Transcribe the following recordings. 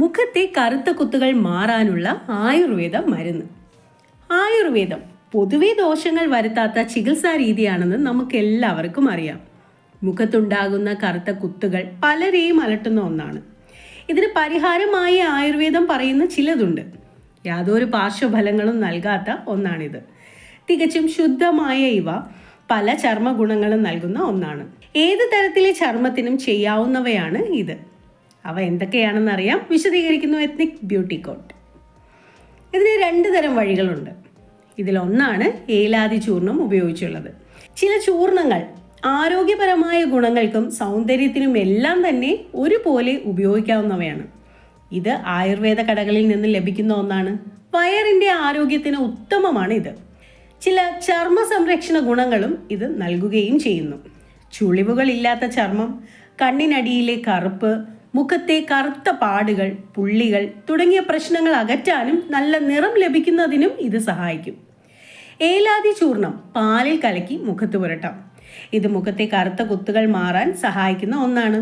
മുഖത്തെ കറുത്ത കുത്തുകൾ മാറാനുള്ള ആയുർവേദ മരുന്ന്. ആയുർവേദം പൊതുവെ ദോഷങ്ങൾ വരുത്താത്ത ചികിത്സാ രീതിയാണെന്ന് നമുക്ക് എല്ലാവർക്കും അറിയാം. മുഖത്തുണ്ടാകുന്ന കറുത്ത കുത്തുകൾ പലരെയും അലട്ടുന്ന ഒന്നാണ്. ഇതിന് പരിഹാരമായി ആയുർവേദം പറയുന്ന ചിലതുണ്ട്. യാതൊരു പാർശ്വഫലങ്ങളും നൽകാത്ത ഒന്നാണിത്. തികച്ചും ശുദ്ധമായ ഇവ പല ചർമ്മ ഗുണങ്ങളും നൽകുന്ന ഒന്നാണ്. ഏത് തരത്തിലെ ചർമ്മത്തിനും ചെയ്യാവുന്നവയാണ് ഇത്. അവ എന്തൊക്കെയാണെന്നറിയാം. വിശദീകരിക്കുന്നു എത്നിക് ബ്യൂട്ടി കോട്ട് ഇതിന് രണ്ട് തരം വഴികളുണ്ട്. ഇതിലൊന്നാണ് ഏലാതി ചൂർണം ഉപയോഗിച്ചുള്ളത്. ചില ചൂർണങ്ങൾ ആരോഗ്യപരമായ ഗുണങ്ങൾക്കും സൗന്ദര്യത്തിനും എല്ലാം തന്നെ ഒരുപോലെ ഉപയോഗിക്കാവുന്നവയാണ്. ഇത് ആയുർവേദ കടകളിൽ നിന്ന് ലഭിക്കുന്ന ഒന്നാണ്. വയറിന്റെ ആരോഗ്യത്തിന് ഉത്തമമാണ് ഇത്. ചില ചർമ്മ സംരക്ഷണ ഗുണങ്ങളും ഇത് നൽകുകയും ചെയ്യുന്നു. ചുളിവുകളില്ലാത്ത ചർമ്മം കണ്ണിനടിയിലെ കറുപ്പ് മുഖത്തെ കറുത്ത പാടുകൾ പുള്ളികൾ തുടങ്ങിയ പ്രശ്നങ്ങൾ അകറ്റാനും നല്ല നിറം ലഭിക്കുന്നതിനും ഇത് സഹായിക്കും. ഏലാതി ചൂർണം പാലിൽ കലക്കി മുഖത്ത് പുരട്ടാം. ഇത് മുഖത്തെ കറുത്ത കുത്തുകൾ മാറാൻ സഹായിക്കുന്ന ഒന്നാണ്.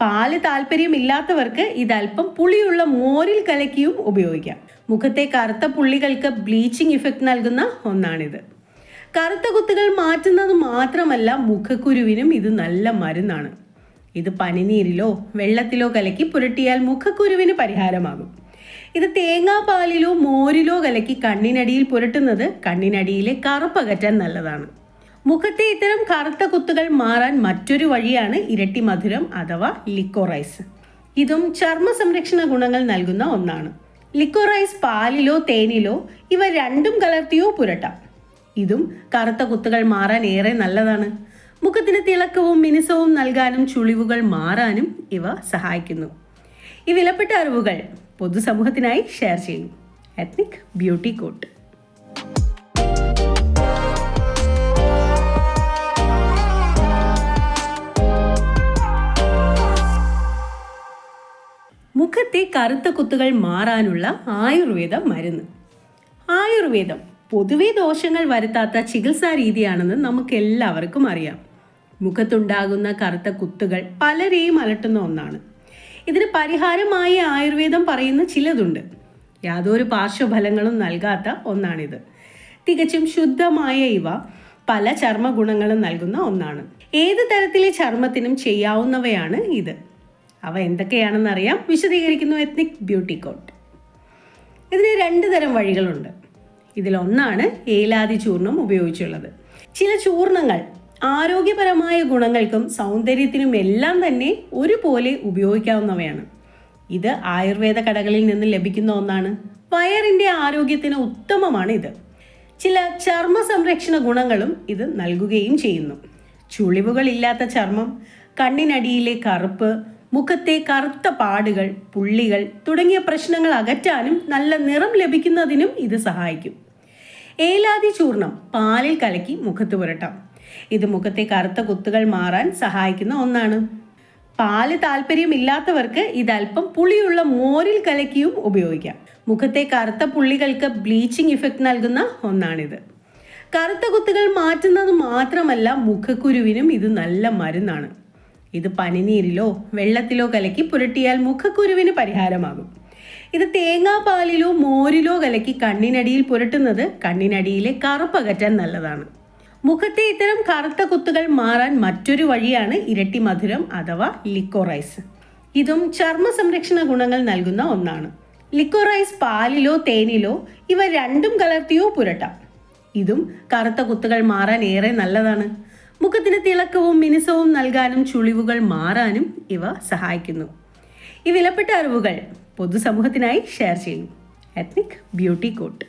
പാൽ താല്പര്യമില്ലാത്തവർക്ക് ഇത് അല്പം പുളിയുള്ള മോരിൽ കലക്കിയും ഉപയോഗിക്കാം. മുഖത്തെ കറുത്ത പുള്ളികൾക്ക് ബ്ലീച്ചിങ് ഇഫക്റ്റ് നൽകുന്ന ഒന്നാണിത്. കറുത്ത കുത്തുകൾ മാറ്റുന്നത് മാത്രമല്ല മുഖക്കുരുവിനും ഇത് നല്ല മരുന്നാണ്. ഇത് പനിനീരിലോ വെള്ളത്തിലോ കലക്കി പുരട്ടിയാൽ മുഖക്കുരുവിന് പരിഹാരമാകും. ഇത് തേങ്ങാപ്പാലിലോ മോരിലോ കലക്കി കണ്ണിനടിയിൽ പുരട്ടുന്നത് കണ്ണിനടിയിലെ കറുപ്പകറ്റാൻ നല്ലതാണ്. മുഖത്തെ ഇത്തരം കറുത്ത കുത്തുകൾ മാറാൻ മറ്റൊരു വഴിയാണ് ഇരട്ടി മധുരം അഥവാ ലിക്കോറൈസ് ഇതും ചർമ്മ സംരക്ഷണ ഗുണങ്ങൾ നൽകുന്ന ഒന്നാണ്. ലിക്കോറൈസ് പാലിലോ തേനിലോ ഇവ രണ്ടും കലർത്തിയോ പുരട്ടാം. ഇതും കറുത്ത കുത്തുകൾ മാറാൻ ഏറെ നല്ലതാണ്. മുഖത്തിന് തിളക്കവും മിനുസവും നൽകാനും ചുളിവുകൾ മാറാനും ഇവ സഹായിക്കുന്നു. ഈ വിലപ്പെട്ട അറിവുകൾ പൊതുസമൂഹത്തിനായി ഷെയർ ചെയ്യുന്നു. എത്നിക് ബ്യൂട്ടി കോട്ട് മുഖത്തെ കറുത്ത കുത്തുകൾ മാറാനുള്ള ആയുർവേദ മരുന്ന്. ആയുർവേദം പൊതുവെ ദോഷങ്ങൾ വരുത്താത്ത ചികിത്സാ രീതിയാണെന്ന് നമുക്ക് എല്ലാവർക്കും അറിയാം. മുഖത്തുണ്ടാകുന്ന കറുത്ത കുത്തുകൾ പലരെയും അലട്ടുന്ന ഒന്നാണ്. ഇതിന് പരിഹാരമായി ആയുർവേദം പറയുന്ന ചിലതുണ്ട്. യാതൊരു പാർശ്വഫലങ്ങളും നൽകാത്ത ഒന്നാണിത്. തികച്ചും ശുദ്ധമായ ഇവ പല ചർമ്മ ഗുണങ്ങളും നൽകുന്ന ഒന്നാണ്. ഏത് തരത്തിലെ ചർമ്മത്തിനും ചെയ്യാവുന്നവയാണ് ഇത്. അവ എന്തൊക്കെയാണെന്നറിയാം വിശദീകരിക്കുന്നു എത്നിക് ബ്യൂട്ടി കോട്ട്. ഇതിന് രണ്ട് തരം വഴികളുണ്ട്. ഇതിലൊന്നാണ് ഏലാതി ചൂർണം ഉപയോഗിച്ചുള്ളത്. ചില ചൂർണങ്ങൾ ആരോഗ്യപരമായ ഗുണങ്ങൾക്കും സൗന്ദര്യത്തിനും എല്ലാം തന്നെ ഒരുപോലെ ഉപയോഗിക്കാവുന്നവയാണ്. ഇത് ആയുർവേദ കടകളിൽ നിന്ന് ലഭിക്കുന്ന ഒന്നാണ്. വയറിന്റെ ആരോഗ്യത്തിന് ഉത്തമമാണ് ഇത്. ചില ചർമ്മ സംരക്ഷണ ഗുണങ്ങളും ഇത് നൽകുകയും ചെയ്യുന്നു. ചുളിവുകളില്ലാത്ത ചർമ്മം കണ്ണിനടിയിലെ കറുപ്പ് മുഖത്തെ കറുത്ത പാടുകൾ പുള്ളികൾ തുടങ്ങിയ പ്രശ്നങ്ങൾ അകറ്റാനും നല്ല നിറം ലഭിക്കുന്നതിനും ഇത് സഹായിക്കും. ഏലാതി ചൂർണം പാലിൽ കലക്കി മുഖത്ത് പുരട്ടാം. ഇത് മുഖത്തെ കറുത്ത കുത്തുകൾ മാറാൻ സഹായിക്കുന്ന ഒന്നാണ്. പാൽ താല്പര്യമില്ലാത്തവർക്ക് അല്പം പുളിയുള്ള മോരിൽ കലക്കിയും ഉപയോഗിക്കാം. മുഖത്തെ കറുത്ത പുള്ളികൾക്ക് ബ്ലീച്ചിങ് ഇഫക്റ്റ് നൽകുന്ന ഒന്നാണിത്. കറുത്ത കുത്തുകൾ മാറ്റുന്നത് മാത്രമല്ല മുഖക്കുരുവിനും ഇത് നല്ല മരുന്നാണ്. ഇത് പനിനീരിലോ വെള്ളത്തിലോ കലക്കി പുരട്ടിയാൽ മുഖക്കുരുവിന് പരിഹാരമാകും. ഇത് തേങ്ങാപ്പാലിലോ മോരിലോ കലക്കി കണ്ണിനടിയിൽ പുരട്ടുന്നത് കണ്ണിനടിയിലെ കറുപ്പകറ്റാൻ നല്ലതാണ്. മുഖത്തെ ഇത്തരം കറുത്ത കുത്തുകൾ മാറാൻ മറ്റൊരു വഴിയാണ് ഇരട്ടി മധുരം അഥവാ ലിക്കോറൈസ് ഇതും ചർമ്മ സംരക്ഷണ ഗുണങ്ങൾ നൽകുന്ന ഒന്നാണ്. ലിക്കോറൈസ് പാലിലോ തേനിലോ ഇവ രണ്ടും കലർത്തിയോ പുരട്ടാം. ഇതും കറുത്ത കുത്തുകൾ മാറാൻ ഏറെ നല്ലതാണ്. മുഖത്തിന് തിളക്കവും മിനുസവും നൽകാനും ചുളിവുകൾ മാറാനും ഇവ സഹായിക്കുന്നു. ഈ വിലപ്പെട്ട അറിവുകൾ പൊതുസമൂഹത്തിനായി ഷെയർ ചെയ്യുന്നു എത്നിക് ബ്യൂട്ടി കോട്ട്